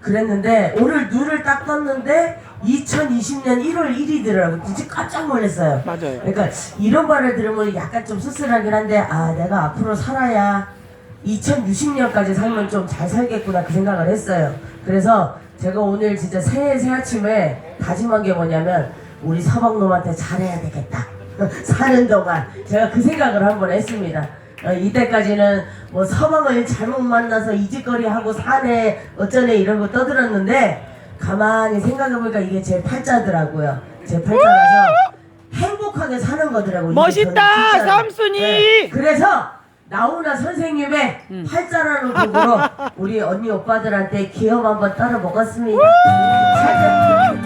그랬는데 오늘 눈을 딱 떴는데 2020년 1월 1일이더라고. 진짜 깜짝 놀랐어요. 맞아요. 그러니까 이런 말을 들으면 약간 좀 씁쓸하긴 한데 아 내가 앞으로 살아야 2060년까지 살면 좀 잘 살겠구나 그 생각을 했어요. 그래서 제가 오늘 진짜 새해 새 아침에 다짐한 게 뭐냐면 우리 서방놈한테 잘해야 되겠다. 사는 동안 제가 그 생각을 한번 했습니다 어, 이때까지는 뭐 서방을 잘못 만나서 이짓거리 하고 사네 어쩌네 이런 거 떠들었는데 가만히 생각해보니까 이게 제 팔자더라고요. 제 팔자라서 행복하게 사는 거더라고요. 이게 멋있다, 저는 진짜로. 삼순이! 그래서 나훈아 선생님의 팔자라는 곡으로 우리 언니 오빠들한테 기염 한번 따라 먹었습니다. 살짝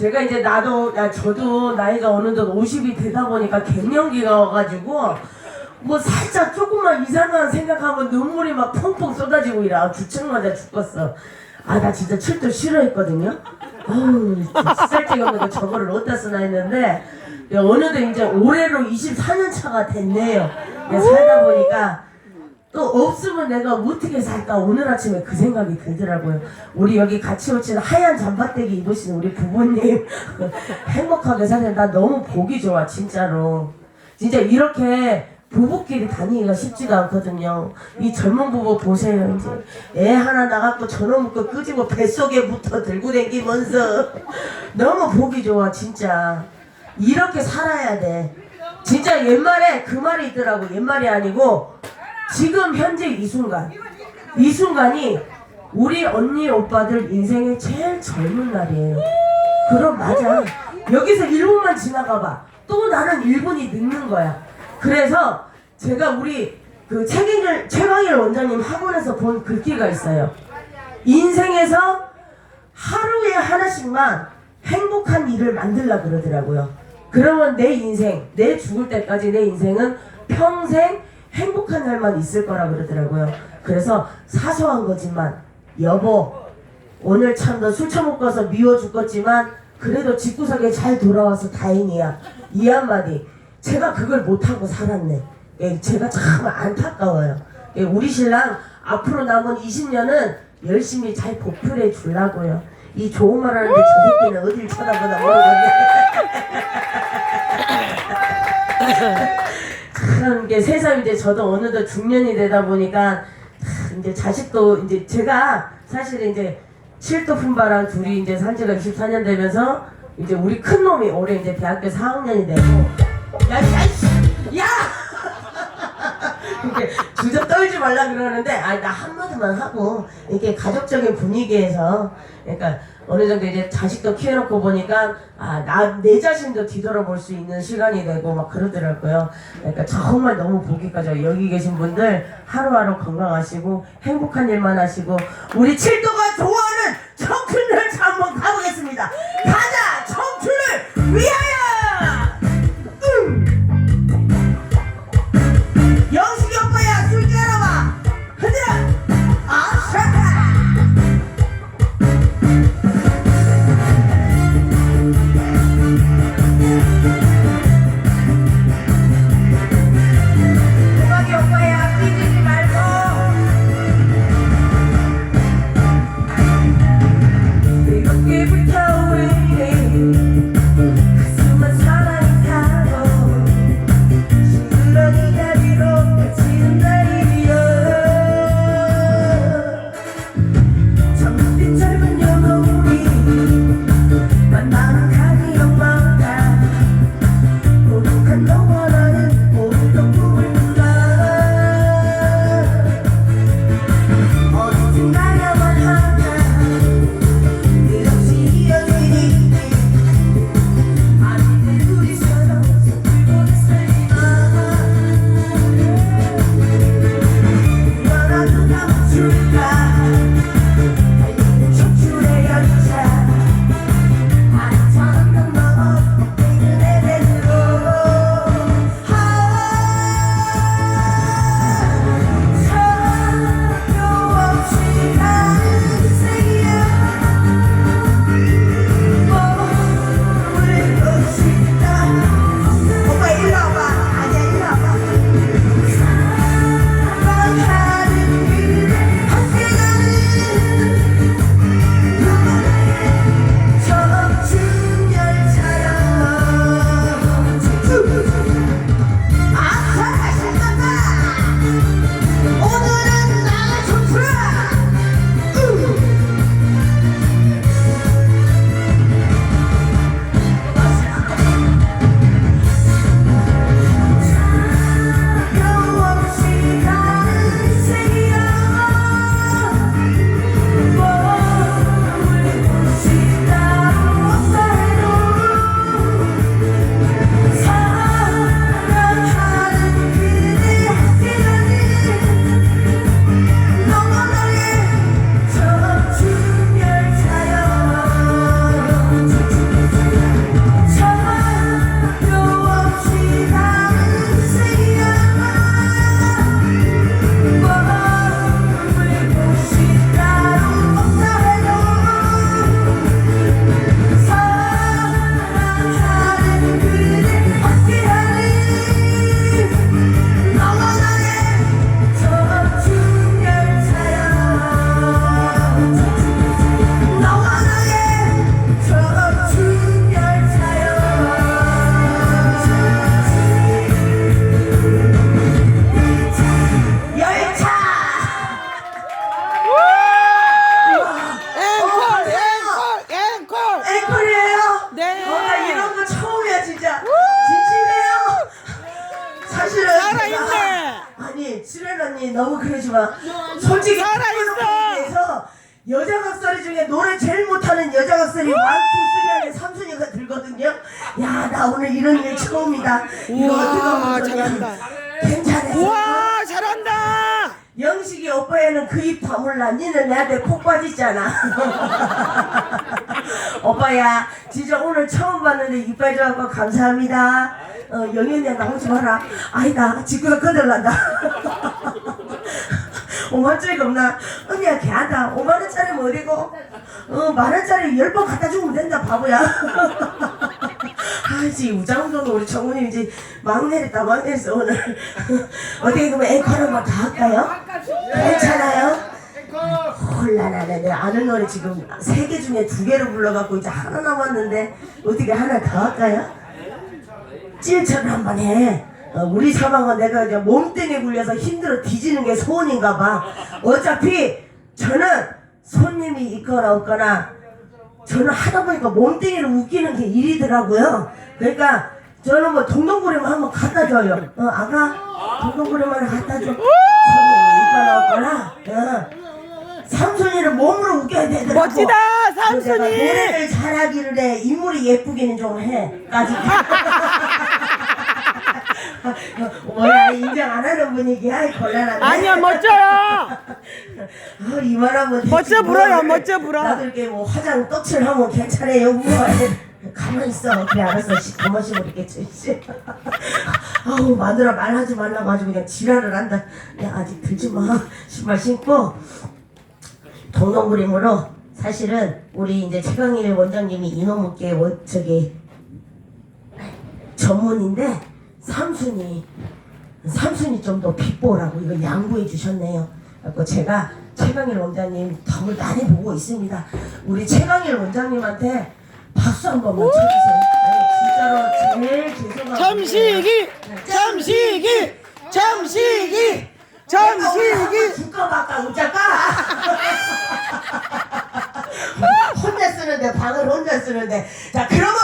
제가 이제 나도 야 저도 나이가 어느덧 50이 되다 보니까 갱년기가 와가지고 뭐 살짝 조금만 이상한 생각하면 눈물이 막 펑펑 쏟아지고 이래. 주책 맞아 죽겠어. 아 나 진짜 칠도 싫어했거든요. 어우 거 저거를 어디다 쓰나 했는데 야, 어느덧 이제 올해로 24년 차가 됐네요. 야, 살다 보니까 또 없으면 내가 어떻게 살까 오늘 아침에 그 생각이 들더라고요. 우리 여기 같이 오신 하얀 잠바떼기 입으신 우리 부모님 행복하게 사는 나 너무 보기 좋아 진짜로. 진짜 이렇게 부부끼리 다니기가 쉽지가 않거든요. 이 젊은 부부 보세요 이제 애 하나 나갖고 저놈 거 끄집어 뱃속에 붙어 들고 댕기면서 너무 보기 좋아 진짜. 이렇게 살아야 돼. 진짜 옛말에 그 말이 있더라고. 옛말이 아니고 지금 현재 이 순간 이 순간이 우리 언니 오빠들 인생의 제일 젊은 날이에요. 그럼 맞아. 여기서 1분만 지나가봐. 또 나는 1분이 늦는 거야. 그래서 제가 우리 그 최경일, 최강일 원장님 학원에서 본 글귀가 있어요. 인생에서 하루에 하나씩만 행복한 일을 만들라 그러더라고요. 그러면 내 인생, 내 죽을 때까지 내 인생은 평생 행복한 날만 있을 거라 그러더라고요. 그래서 사소한 거지만 여보 오늘 참 너 술 처먹고서 미워 죽겠지만 그래도 집구석에 잘 돌아와서 다행이야. 이 한마디 제가 그걸 못하고 살았네. 예, 제가 참 안타까워요. 예, 우리 신랑 앞으로 남은 20년은 열심히 잘 보풀해 주려고요. 이 좋은 말 하는데 저 새끼는 어딜 쳐다보나 모르겠네. 참 이게 세상 이제 저도 어느덧 중년이 되다 보니까 참 이제 자식도 이제 제가 사실 이제 칠도 품바랑 둘이 이제 산 지가 24년 되면서 이제 우리 큰 놈이 올해 이제 대학교 4학년이 되고 야야씨 야! 이렇게 주저 떨지 말라 그러는데 아니 나 한마디만 하고 이렇게 가족적인 분위기에서 그러니까 어느 정도 이제 자식도 키워놓고 보니까 아 나 내 자신도 뒤돌아볼 수 있는 시간이 되고 막 그러더라고요. 그러니까 정말 너무 좋아요. 여기 계신 분들 하루하루 건강하시고 행복한 일만 하시고 우리 칠도가 좋아하는 청춘을 한번 가보겠습니다. 가자 청춘을 위하여. 언니 너무 그러지 마. 솔직히 살아있어! 여자 각설이 중에 노래 제일 못하는 여자 각설이 완투 쓰리 안에 삼순이가 들거든요. 야 나 오늘 이런 일 처음이다. 이거 우와, 어떻게 하면 좋냐. 잘한다. 괜찮았어. 우와 잘한다. 영식이 오빠야는 그 입 다물라. 니는 내한테 폭 빠지잖아. 오빠야, 진짜 오늘 처음 봤는데 이빨 좋아하고 감사합니다. 어, 영현이야 나오지 마라. 아니다, 지구가 거들난다. 5만짜리가 없나? 언니야, 걔하다. 5만원짜리 뭐 어디고? 어, 만원짜리 10번 갖다 주면 된다, 바보야. 아지 우장도는 우리 정훈이 이제 막내를 다 막내했어 오늘 어떻게 그러면 앵콜 한번 다 할까요? 괜찮아요? 홀라나네 내가 아는 노래 지금 세 개 중에 두 개를 불러갖고 이제 하나 남았는데 어떻게 하나 더 할까요? 찔처럼 한번 해 어, 우리 사방은 내가 이제 몸땡에 굴려서 힘들어 뒤지는 게 소원인가 봐 어차피 저는 손님이 있거나 없거나 저는 하다 보니까 몸뚱이를 웃기는 게 일이더라고요. 그러니까 저는 뭐 동동구리만 한번 갖다 줘요. 어, 아가 동동구리만 갖다 줘. 손님이 있거나 없거나. 어. 삼촌이를 몸으로 웃겨야 되더라고. 멋지다, 그래서 삼촌이. 내가 노래를 잘하기를 해. 인물이 예쁘기는 좀 해. 까지. 뭐야 인정 안 하는 분위기야 곤란하네. 아니야 멋져요. 아, 이만하면 멋져 불어요, 뭘. 멋져 불어. 나도 이렇게 뭐 화장 떡칠 하면 괜찮아요 뭐 가만 있어 그래 알았어 씨, 가만 씹어 있겠지 씨. 아우 마누라 말하지 말라고 아주 그냥 지랄을 한다 야 아직 들지 마 신발 신고 동동 그림으로 사실은 우리 이제 최강일 원장님이 이놈께 원 저기 전문인데 삼순이 삼순이 좀더 빗보라고 이걸 양보해 주셨네요. 그래서 제가 최강일 원장님 덕을 많이 보고 있습니다. 우리 최강일 원장님한테 박수 한 번만 쳐주세요. 아니, 진짜로 제일 죄송하고 잠시기, 잠시기, 잠시기, 잠시기. 줄까 말까 웃자까 혼자 쓰는데 방을 혼자 쓰는데 자 그러면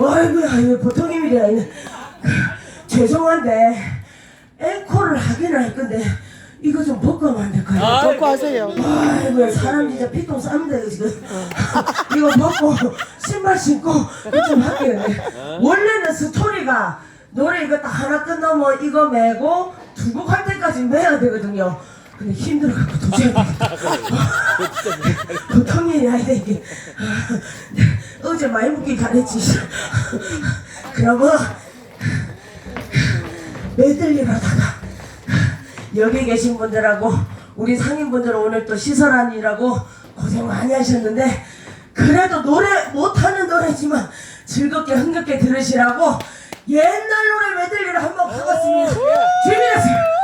아이고야 이거 보통 힘이 아니네 죄송한데 앵콜을 하기는 할 건데 이거 좀 벗고면 안 될까요? 벗고 하세요. 아이고 사람 진짜 피똥 쌉니다 이거 지금. 이거 벗고 신발 신고 좀 할게요. 원래는 스토리가 노래 이거 딱 하나 끝나면 이거 메고 두 곡 할 때까지 매야 되거든요. 근데 힘들어갖고 도저히 보통 일이 아니다 이게 어제 많이 묻긴 잘했지. 그러면 메들리로 하다가 여기 계신 분들하고 우리 상인분들은 오늘 또 시설안이라고 고생 많이 하셨는데 그래도 노래 못하는 노래지만 즐겁게 흥겹게 들으시라고 옛날 노래 메들리를 한번 가봤습니다. 준비됐어요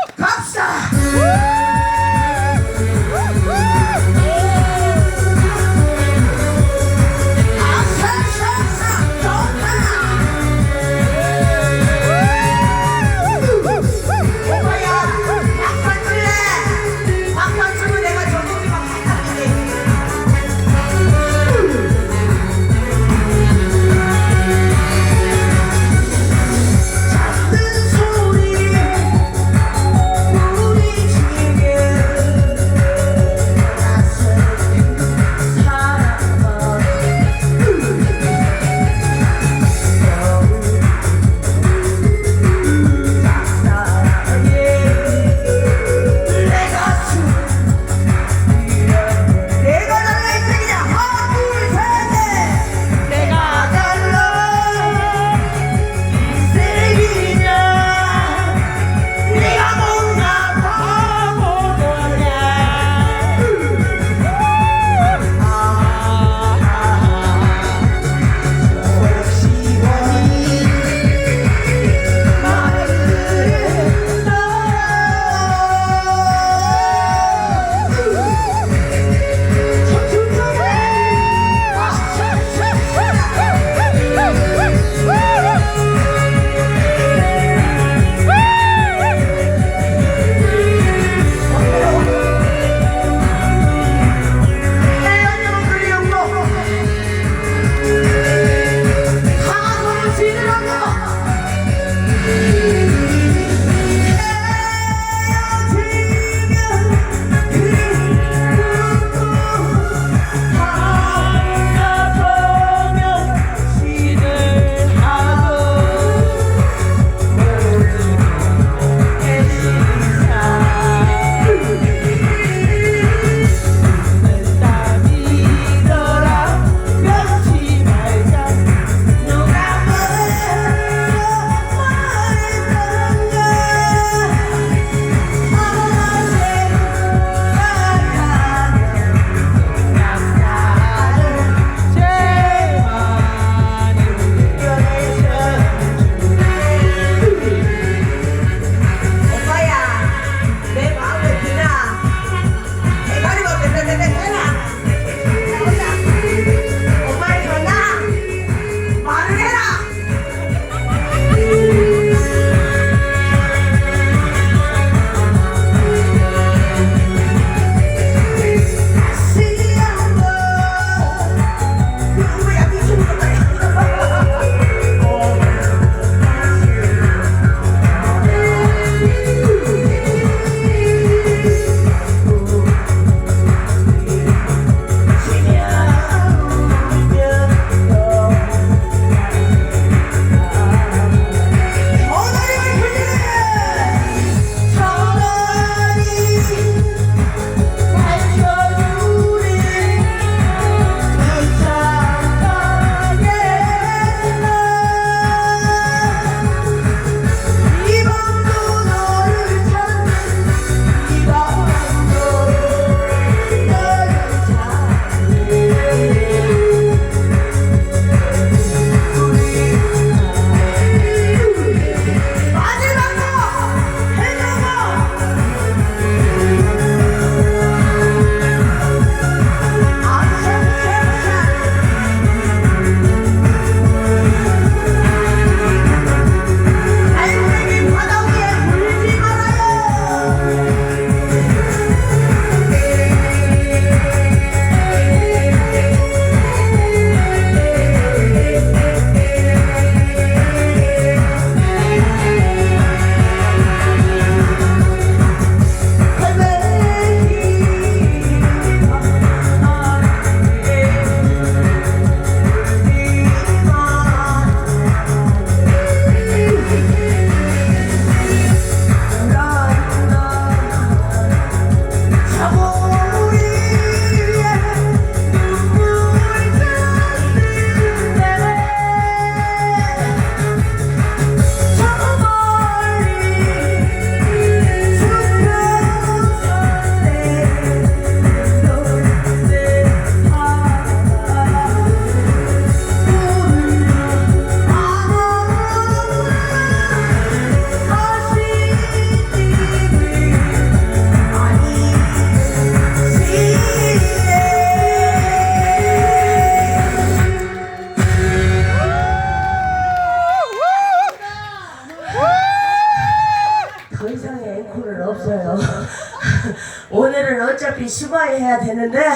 시바이 해야 되는데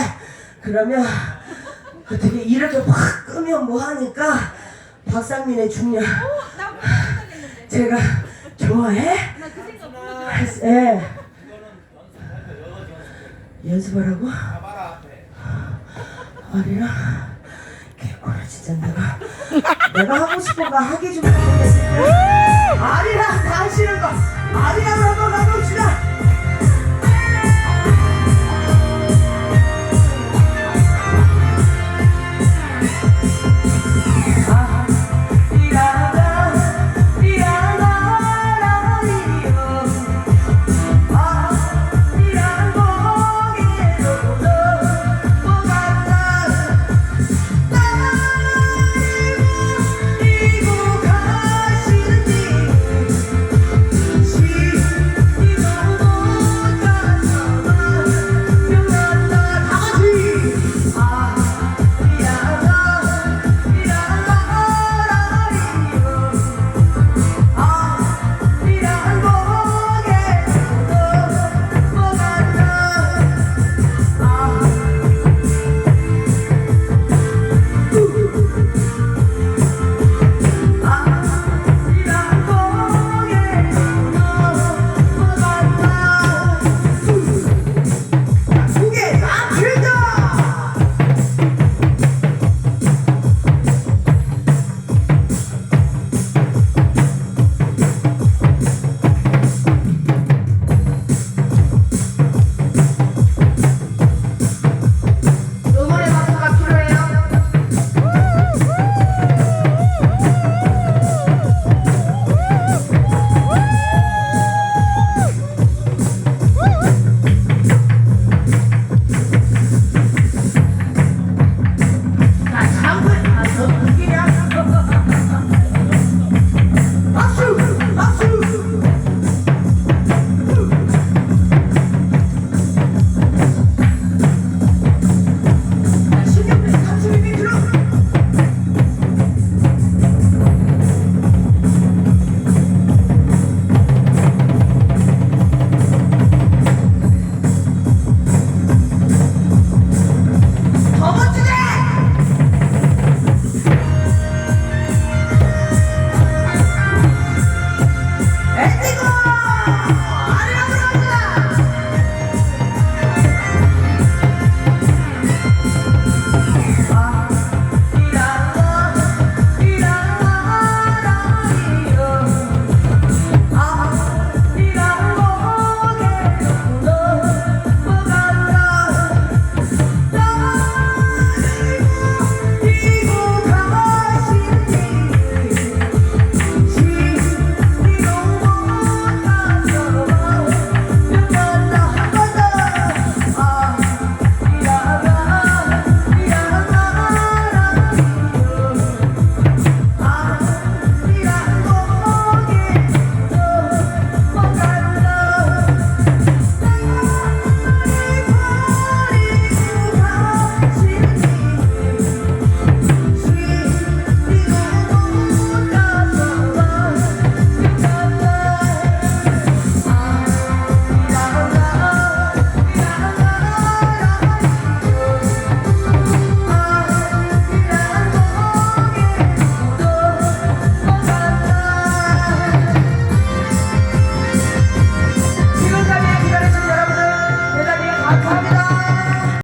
그러면 어떻게 이렇게 확 끄면 뭐하니까 박상민의 중년. 제가 좋아해? 아, 예. 연습하라고? 아니라 개코라 진짜 내가. 내가 하고 싶은 거 하기 좀 아니라 사실은 거. 아니라 선거 가봅시다.